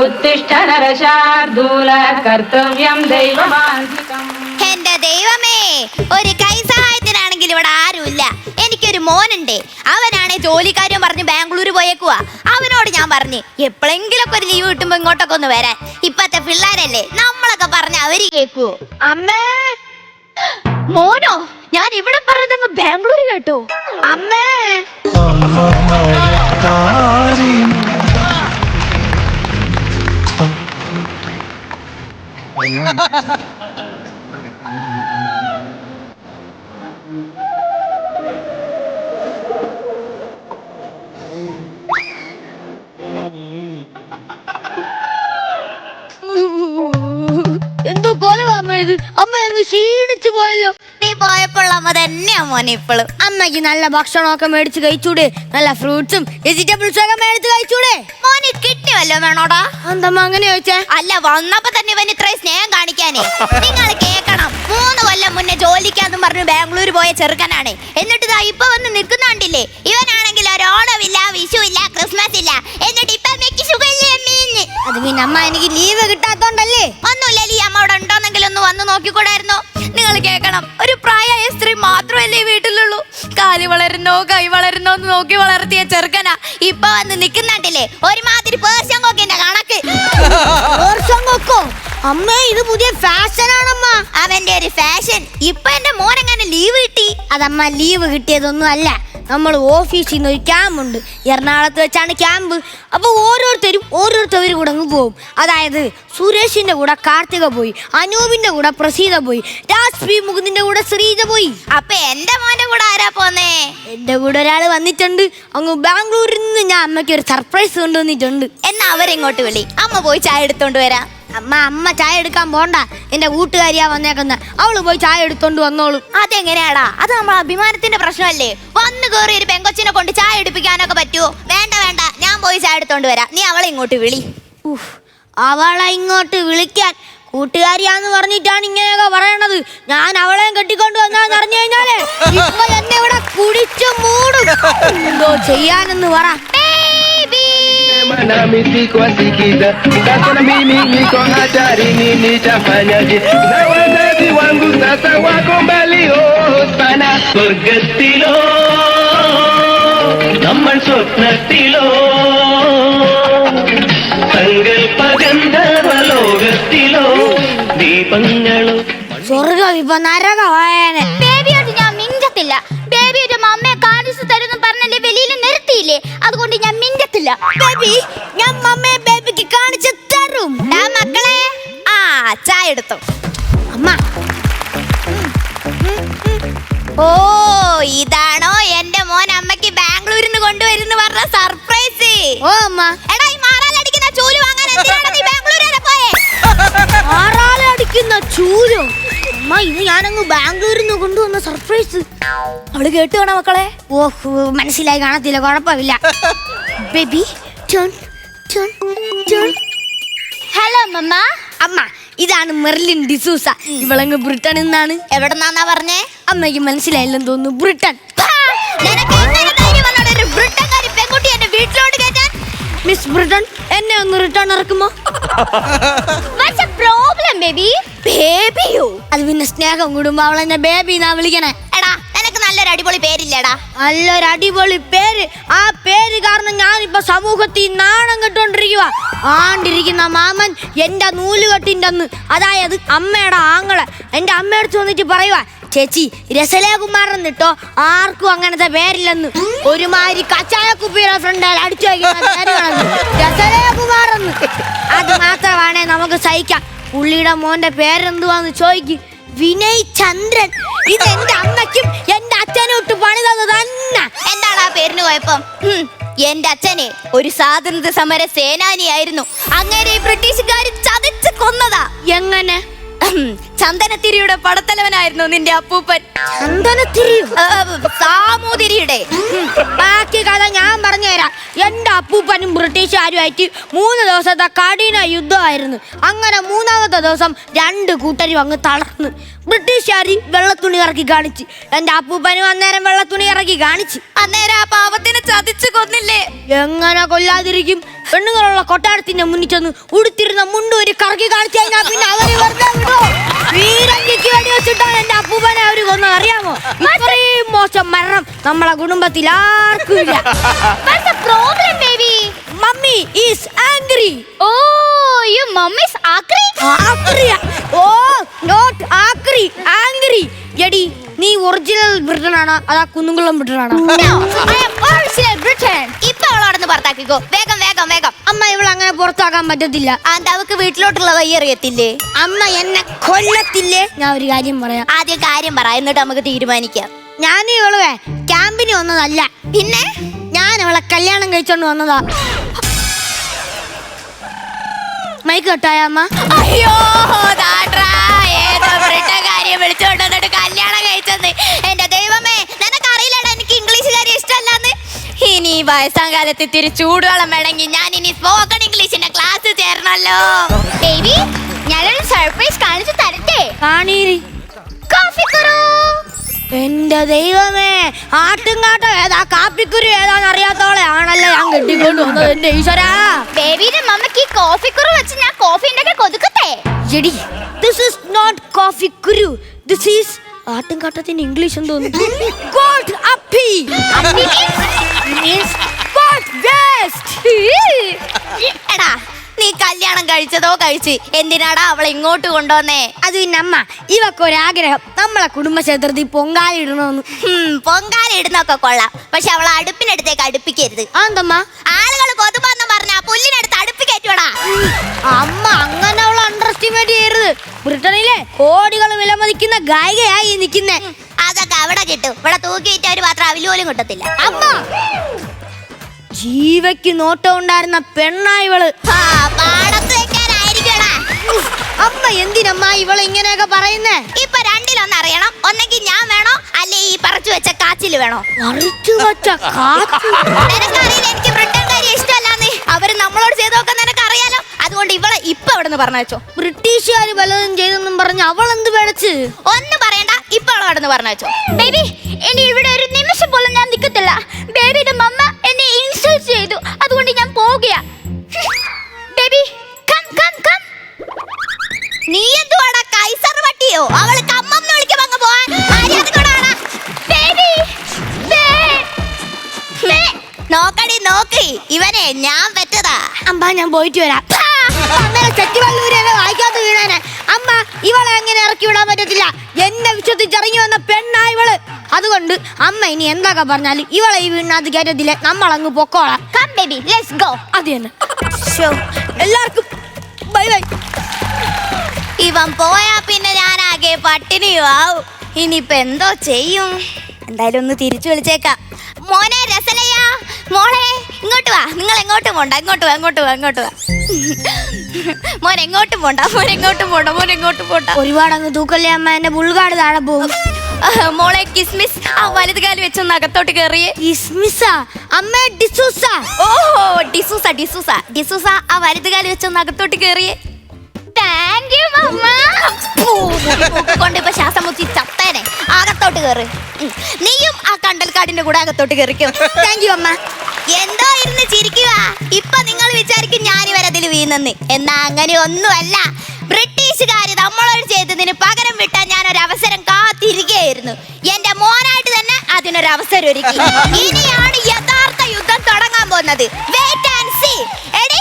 ഉത്തിഷ്ഠ നരശാർദൂല കർത്തവ്യം ദൈവമാന്തികം എന്റെ ദൈവമേ ഒരു കൈ സഹായത്തിനാണെങ്കിൽ ഇവിടെ ആരുമില്ല. എനിക്കൊരു മോനുണ്ട്. അവനാണ് ജോലിക്കാരും പറഞ്ഞ് ബാംഗ്ലൂർ പോയേക്കുക അവനോട് ഞാൻ പറഞ്ഞു എപ്പോഴെങ്കിലൊക്കെ ഒരു ലീവ് കിട്ടുമ്പോ ഇങ്ങോട്ടൊക്കെ ഒന്ന് വരാൻ. ഇപ്പത്തെ പിള്ളേരല്ലേ നമ്മളൊക്കെ പറഞ്ഞ അവർ കേക്കുവോ അമ്മേ! മോനോ ഞാൻ ഇവിടെ പറഞ്ഞതങ്ങ് ബാംഗ്ലൂർ കേട്ടോ. അമ്മേ! എന്തോ കൊല അമ്മ ഇത് അമ്മ അങ്ങ് ക്ഷീണിച്ചു പോയല്ലോ പോയപ്പോൾ അമ്മ തന്നെയാ മോനെ ഇപ്പോഴും അമ്മയ്ക്ക് നല്ല ഭക്ഷണമൊക്കെ മേടിച്ച് കഴിച്ചൂടെ. നല്ല ഫ്രൂട്ട്സും വെജിറ്റബിൾസും ഒക്കെ മേടിച്ച് കഴിച്ചൂടെ. മോനെ കിട്ടിയല്ലോ വേണോടാ. എന്തമ്മ അങ്ങനെ ചോദിച്ചേ? അല്ല വന്നപ്പോ തന്നെ ഇവൻ ഇത്രയും സ്നേഹം കാണിക്കാനേ. നിങ്ങൾ കേക്കണം. മൂന്ന് കൊല്ലം മുന്നേ ജോലിക്കാന്നും പറഞ്ഞു ബാംഗ്ലൂർ പോയ ചെറുക്കനാണ്. എന്നിട്ട് ഇതാ ഇപ്പൊ വന്ന് നിൽക്കുന്നുണ്ടില്ലേ ഇവനാണെങ്കിൽ ഒരു ഓണമില്ല വിഷു ഇല്ല ക്രിസ്മസ് ഇല്ല. എന്നിട്ട് ഇപ്പൊ മെക്കി സുഖമില്ലേ അത് പിന്നെ അമ്മ എനിക്ക് ലീവ് കിട്ടാത്തോണ്ടല്ലേ? ഒന്നുമില്ല ലീ. അമ്മ അവിടെ ഉണ്ടോന്നെങ്കിലും ഒന്ന് വന്ന് നോക്കിക്കൂടായിരുന്നോ? നിങ്ങൾ കേൾക്കണം. ഒരു പ്രായമായ സ്ത്രീ മാത്രമല്ലേ വീട്ടിലുള്ളൂ. കാൽ വളരുന്നോ കൈ വളരുന്നോ എന്ന് നോക്കി വളർത്തിയ ചെറുക്കനാ ഇപ്പൊ വന്ന് നിൽക്കുന്നുണ്ടില്ലേ? ഒരുമാതിരി പേർഷ്യൻ കൊക്കിന്റെ കണക്ക്. വർഷം കൊക്കോ? അമ്മ ഇത് പുതിയ ഫാഷൻ ആണമ്മ അവന്റെ ഒരു ഫാഷൻ. ഇപ്പൊ എന്റെ മോനെങ്ങനെ ലീവ് കിട്ടി? അതമ്മ ലീവ് കിട്ടിയതൊന്നും അല്ല. നമ്മൾ ഓഫീസിൽ നിന്ന് ഒരു ക്യാമ്പ് ഉണ്ട്. എറണാകുളത്ത് വെച്ചാണ് ക്യാമ്പ് അപ്പോൾ ഓരോരുത്തരും കൂടെ അങ്ങ് പോകും അതായത് സുരേഷിന്റെ കൂടെ കാർത്തിക പോയി അനൂപിന്റെ കൂടെ പ്രസീത പോയി രാജ്പി മുകുന്ദിന്റെ കൂടെ ശ്രീജ പോയി. അപ്പൊ എന്റെ മോന്റെ കൂടെ ആരാ പോന്നേ? എന്റെ കൂടെ ഒരാൾ വന്നിട്ടുണ്ട്. അങ്ങ് ബാംഗ്ലൂരിൽ നിന്ന് ഞാൻ അമ്മയ്ക്ക് ഒരു സർപ്രൈസ് കൊണ്ടുവന്നിട്ടുണ്ട്. എന്നാ അവരെങ്ങോട്ട് വിളി. അമ്മ പോയി ചായ എടുത്തോണ്ട് വരാം. അമ്മ അമ്മ ചായ എടുക്കാൻ പോണ്ട. എന്റെ കൂട്ടുകാരിയാ വന്നേക്കുന്ന. അവൾ പോയി ചായ എടുത്തോണ്ട് വന്നോളൂ. അതെങ്ങനെയാടാ? അത് നമ്മൾ അഭിമാനത്തിന്റെ പ്രശ്നമല്ലേ? വന്ന് കേറി ഒരു പെങ്കൊച്ചിനെ കൊണ്ട് ചായ എടുപ്പിക്കാനൊക്കെ പറ്റുമോ വേണ്ട വേണ്ട. ഞാൻ പോയി ചായ എടുത്തോണ്ട് വരാം. നീ അവളെ ഇങ്ങോട്ട് വിളി. അവളെ ഇങ്ങോട്ട് വിളിക്കാൻ കൂട്ടുകാരിയാന്ന് പറഞ്ഞിട്ടാണ് ഇങ്ങനെയൊക്കെ പറയണത് ഞാൻ അവളെയും കെട്ടിക്കൊണ്ട് വന്നാന്ന് അറിഞ്ഞു കഴിഞ്ഞാലേ എന്നെ ഇവിടെ കുടിച്ചു മൂടും എന്തോ ചെയ്യാനെന്ന് പറ oh സ്വർഗത്തിലോ നമ്മൾ സ്വപ്നത്തിലോ ഗന്ധർവലോകത്തിലോ ദീപങ്ങളോ. സ്വർഗം ഇപ്പൊ നരകമായേനെ. ബേബിയോട് ഞാൻ മിഞ്ചത്തില്ല ബേബിയുടെ അമ്മയെ കാണിച്ചു തരുന്നു പറഞ്ഞല്ലേ വെളിയിൽ നിർത്തിയില്ലേ? അതുകൊണ്ട് ഞാൻ മിഞ്ചത്തില്ല ബേബി ഞാൻ മമ്മയെ ബേബിക്ക് കാണിച്ചു തരും. ഡാ മക്കളെ. ആ ചായ എടുത്തു. അമ്മ. ഓ ഇതാണോ എന്റെ മോൻ അമ്മയ്ക്ക് ബാംഗ്ലൂരിൽ നിന്ന് കൊണ്ടുവരുന്നു പറഞ്ഞ സർപ്രൈസ്? ഓ അമ്മ. ചൂരോ? അമ്മ ഇത് ഞാനങ്ങ് ബാംഗ്ലൂരിൽ നിന്ന് കൊണ്ടുവന്ന സർപ്രൈസ് അവൾ കേട്ട് വേണോ മക്കളെ. ഓഹ് മനസ്സിലായി കാണത്തില്ല കുഴപ്പമില്ല. Baby turn turn turn hello mama അമ്മ ഇതാണ് മെർലിൻ ഡിസൂസ. ഇവളങ്ങ് ബ്രിട്ടൻ എന്നാണ്. എവിടെ എവിടെന്നാന്നാ പറഞ്ഞേ? അമ്മയ്ക്ക് മനസ്സിലായില്ലെന്ന് തോന്നുന്നു ബ്രിട്ടൻ മിസ് ബ്രിട്ടൻ എന്നെ ഒന്ന് റിട്ടേൺ ഇറക്കുമോ? പ്രോബ്ലം ബേബി ബേബിയോ അത് പിന്നെ സ്നേഹം കൂടുമ്പോ അവൾ എന്നെ ബേബി എന്നാ വിളിക്കണേ. എടാ നിനക്ക് നല്ലൊരു അടിപൊളി പേരില്ലേടാ. നല്ലൊരു അടിപൊളി പേര്. ആ പേര് കാരണം ഞാനിപ്പോ സമൂഹത്തിൽ നാണം കെട്ടോണ്ടിരിക്കുക ആണ്ടിരിക്കുന്ന മാമൻ എന്റെ നൂലുകെട്ടിന്റെ അന്ന് അതായത് അമ്മയുടെ ആങ്ങളെ. എന്റെ അമ്മയടുത്ത് വന്നിട്ട് പറയുവാ ചേച്ചി രസലേകുമാരൻ എന്നിട്ടോ ആർക്കും അങ്ങനത്തെ പേരില്ലെന്ന്. ഒരുമാതിരി കച്ചായ കുപ്പിയുടെ ഫ്രണ്ട് അടിച്ചു വയ്ക്കുന്ന രസലേകുമാറെന്ന് അത് മാത്രമാണേ നമുക്ക് സഹിക്കാം. പുള്ളിയുടെ മോന്റെ പേരെന്തുവാന്ന് ചോദിക്കും. വിനയ് ചന്ദ്രൻ. ഇത് എന്റെ അമ്മയ്ക്കും എന്റെ അച്ഛനും ഇട്ട് പണിതത് തന്നെ. എന്താണ് ആ പേരിന് കുഴപ്പം? എന്റെ അച്ഛനെ ഒരു സ്വാതന്ത്ര്യ സമര സേനാനിയായിരുന്നു. അങ്ങനെ ബ്രിട്ടീഷുകാർ ചതച്ച് കൊന്നതാ. എങ്ങനെ? ചന്ദനത്തിരിയുടെ പടത്തലവനായിരുന്നു നിന്റെ അപ്പൂപ്പൻ. ചന്ദനത്തിരി സാമൂതിരിയുടെ. എന്റെ അപ്പൂപ്പനും ബ്രിട്ടീഷുകാരുമായിട്ട് മൂന്ന് ദിവസത്തെ കഠിന യുദ്ധമായിരുന്നു. അങ്ങനെ മൂന്നാമത്തെ ദിവസം രണ്ട് കൂട്ടരും അങ്ങ് തളർന്നു ബ്രിട്ടീഷുകാർ വെള്ളത്തുണി ഇറക്കി കാണിച്ച്. എന്റെ അപ്പൂപ്പനും അന്നേരം വെള്ളത്തുണി ഇറക്കി കാണിച്ച്. അന്നേരം ആ പാവത്തിനെ എങ്ങനെ കൊല്ലാതിരിക്കും? പെണ്ണുങ്ങളുള്ള കൊട്ടാരത്തിന്റെ മുന്നിൽ ചെന്ന് ഉടുത്തിരുന്ന മുണ്ട് ഒരു കറക്കി കാണിച്ചു കഴിഞ്ഞാൽ പിന്നെ അവർ വെറുതെ വിടോ വീരഞ്ചിക്ക് വേണ്ടി വെച്ചിട്ടാണ് എന്റെ അപ്പൂപ്പനെ അവർ അറിയാമോ? ഇത്രയും മോശം മരണം നമ്മളെ കുടുംബത്തിൽ ആർക്കും ഇല്ല. Mummy is angry oh you mummy's ആക്രി ആക്രിയ ഓ നോട്ട് ആക്രി ആംഗ്രി എടി നീ ഒറിജിനൽ ബ്രിട്ടൻ ആണോ? അതാ കുന്നുകുളം ബ്രിട്ടൻ ആണോ? ഇപ്പൊ പുറത്താക്കിക്കോ. വേഗം വേഗം വേഗം. അമ്മ ഇവൾ അങ്ങനെ പുറത്താക്കാൻ പറ്റത്തില്ല. ആന്താ അവക്ക് വീട്ടിലോട്ടുള്ള വഴി അറിയത്തില്ലേ? അമ്മ എന്നെ കൊല്ലത്തില്ലേ? ഞാൻ ഒരു കാര്യം പറയാം. ആദ്യം കാര്യം പറ എന്നിട്ട് നമുക്ക് തീരുമാനിക്കാം. ഞാൻ ഇവളെ ക്യാമ്പിന് വന്നതല്ല. പിന്നെ? ഞാൻ അവളെ കല്യാണം കഴിച്ചോണ്ട് വന്നതാ. മൈക്ക് കേട്ടായ അമ്മ? അയ്യോ വയസ്സാം കാലത്ത് ഇത്തിരി ചൂടുവെള്ളം വേണമെങ്കിൽ ഞാൻ ഇനി സ്പോക്കൺ ഇംഗ്ലീഷിന്റെ ക്ലാസ് ചേരണല്ലോ ബേബി ഞാനൊരു സർപ്രൈസ് കാണിച്ചു തരട്ടെ? കാണീരി കാഫി കുറോ എന്റെ ദൈവമേ ആട്ടുംകാട്ടം ഏതാ? കാപ്പിക്കുരു ഏതാന്ന് അറിയാത്തോളെ. ആണല്ലോ ഞാൻ കെട്ടിക്കൊണ്ട് വന്നത് എന്റെ ഈശ്വരാ. ബേബിയുടെ മമ്മക്ക് ഈ കോഫിക്കുറു കുറു വെച്ച് ഞാൻ കോഫി ഉണ്ടാക്കി കൊതുക്കട്ടെ? എടി ദിസ് ഈസ് നോട്ട് കോഫി കുരു ദിസ് ഈസ് ആട്ടുംകാട്ടത്തിന്റെ ഇംഗ്ലീഷ് എന്തോന്നു? ഗോഡ് അപ്പി. വേസ്റ്റ് എടാ നീ കല്യാണം കഴിച്ചതോ കഴിച്ച് എന്തിനാടാ അവളെ ഇങ്ങോട്ട് കൊണ്ടുവന്നേ? അത് പിന്നെ അമ്മ ഇവക്ക് ഒരാഗ്രഹം. നമ്മളെ കുടുംബക്ഷേത്രത്തിൽ പൊങ്കാലി ഇടണമെന്ന്. പൊങ്കാലി പൊങ്കാല ഇടുന്നൊക്കെ കൊള്ളാം. പക്ഷെ അവളെ അടുപ്പിനടുത്തേക്ക് അടുപ്പിക്കരുത്. ആന്തമ്മ ആളുകൾ കൊതുമെന്ന് പറഞ്ഞ പുല്ലിനടുത്ത് അടുപ്പിക്കറ്റുവാടാ അമ്മ അങ്ങനെ അവൾ അണ്ടർ എസ്റ്റിമേറ്റ് ചെയ്യരുത്. ബ്രിട്ടനിലെ കോടികൾ വിലമതിക്കുന്ന ഗായികയായി നിൽക്കുന്നേ. അതൊക്കെ അവിടെ കിട്ടും. ഇവിടെ തൂക്കിയിട്ട് ഒരു പാത്രം അവിൽ പോലും കിട്ടത്തില്ല. അമ്മ! ജീവയ്ക്ക് നോട്ടം ഉണ്ടായിരുന്ന പെണ്ണായിവൾ അമ്മ എന്തിനമ്മ ഇവൾ ഇങ്ങനെയൊക്കെ പറയുന്നേ? ഇപ്പൊ രണ്ടിലൊന്ന് അറിയണം. ഒന്നെങ്കിൽ ഞാൻ വേണോ? അല്ലെ ഈ പറിച്ചു വെച്ച കാച്ചിൽ വേണോ? മറിച്ചു വെച്ച നിനക്കറിയില്ല എനിക്ക് ബ്രിട്ടൻകാരി ഇഷ്ടമല്ലാന്ന്? അവർ നമ്മളോട് ചെയ്തൊക്കെ നിനക്കറിയാലോ? അതുകൊണ്ട് ഇവളെ ഇപ്പൊ അവിടെ നിന്ന് പറഞ്ഞു ബ്രിട്ടീഷുകാർ പലതും ചെയ്തെന്നും പറഞ്ഞ് അവൾ എന്ത് പേടച്ച്? ഒന്ന് പറയണ്ട. ഇപ്പൊ അവളെ അവിടെ നിന്ന് പറഞ്ഞു ബേബി ഇനി ഇവിടെ ഒരു നിമിഷം പോലും ഞാൻ നിൽക്കത്തില്ല ബേബിയുടെ മമ്മ എന്നെ ഇൻസൾട്ട് ചെയ്തു. അതുകൊണ്ട് ഞാൻ പോവുകയാ ബേബി കം കം കം നീ എന്തുവാടാ കൈസർ വട്ടിയോ? അവൾ കമ്മം വിളിക്കുമ്പോ അങ്ങ് പോവാൻ. ബേബി നോക്കടി നോക്കി. ഇവനെ ഞാൻ പറ്റതാ അമ്മ ഞാൻ പോയിട്ട് വരാം. അമ്മേനെ ചെറ്റിവല്ലൂരൊക്കെ വായിക്കാത്ത വീണാനെ. അമ്മ ഇവളെ എങ്ങനെ ഇറക്കി വിടാൻ പറ്റത്തില്ല? എന്നെ വിശ്വസിച്ചിറങ്ങി വന്ന പെണ്ണായി ഇവൾ. അതുകൊണ്ട് അമ്മ ഇനി എന്തൊക്കെ പറഞ്ഞാൽ ഇവളെ ഈ വീടിനകത്ത് കയറ്റത്തില്ല. നമ്മളങ്ങ് പൊക്കോളാം. കം ബേബി ലെറ്റ്സ് ഗോ അത് തന്നെ. എല്ലാവർക്കും ബൈ ബൈ. ഇവൻ പോയാ പിന്നെ ഞാൻ ഞാനാകെ പട്ടിണിയുമാവും ഇനിയിപ്പൊ എന്തോ ചെയ്യും? എന്തായാലും ഒന്ന് തിരിച്ചു വിളിച്ചേക്കാം. മോനെ രസലയ്യ മോളെ ഇങ്ങോട്ട് വാ. നിങ്ങൾ എങ്ങോട്ടും പോണ്ട. ഇങ്ങോട്ട് വാ ഇങ്ങോട്ട് വാ ഇങ്ങോട്ട് വാ. മോൻ എങ്ങോട്ടും പോണ്ട മോൻ എങ്ങോട്ടും പോണ്ട മോൻ എങ്ങോട്ടും പോണ്ട. ഒരുപാട് അങ്ങ് തൂക്കല്ലേ അമ്മ എന്റെ ബുൾഗാട് താഴെ പോകും. മോളെ കിസ്മിസ് ആ വലത് കാൽ വെച്ചൊന്ന് അകത്തോട്ട് കയറിയേ ഇസ്മിസ അമ്മ ഡിസൂസ. ഓഹോ ഡിസൂസ ഡിസൂസ ഡിസൂസ ആ വലത് കാൽ വെച്ചൊന്ന് അകത്തോട്ട് കയറിയേ താങ്ക് യു മമ്മ കൊണ്ട് ഇപ്പൊ ശ്വാസം മുത്തി ചത്തേനെ. അകത്തോട്ട് കയറ് നീയും ആ കണ്ടൽക്കാടിന്റെ കൂടെ അകത്തോട്ട് കയറിക്കും താങ്ക് യു അമ്മ. എന്തോ ഇരുന്ന് ചിരിക്കുക ഇപ്പൊ നിങ്ങൾ വിചാരിക്കും ഞാൻ വീണെന്ന് എന്നാ അങ്ങനെ ഒന്നുമല്ല. ബ്രിട്ടീഷുകാർ നമ്മളോട് ചെയ്തതിന് പകരം വിട്ടാൻ ഞാൻ ഒരു അവസരം കാത്തിരിക്കുകയായിരുന്നു. എന്റെ മോനായിട്ട് തന്നെ അതിനൊരു അവസരം ഒരുക്കി. ഇനിയാണ് യഥാർത്ഥ യുദ്ധം തുടങ്ങാൻ പോകുന്നത്. വെയിറ്റ് ആൻഡ് സീ എടീ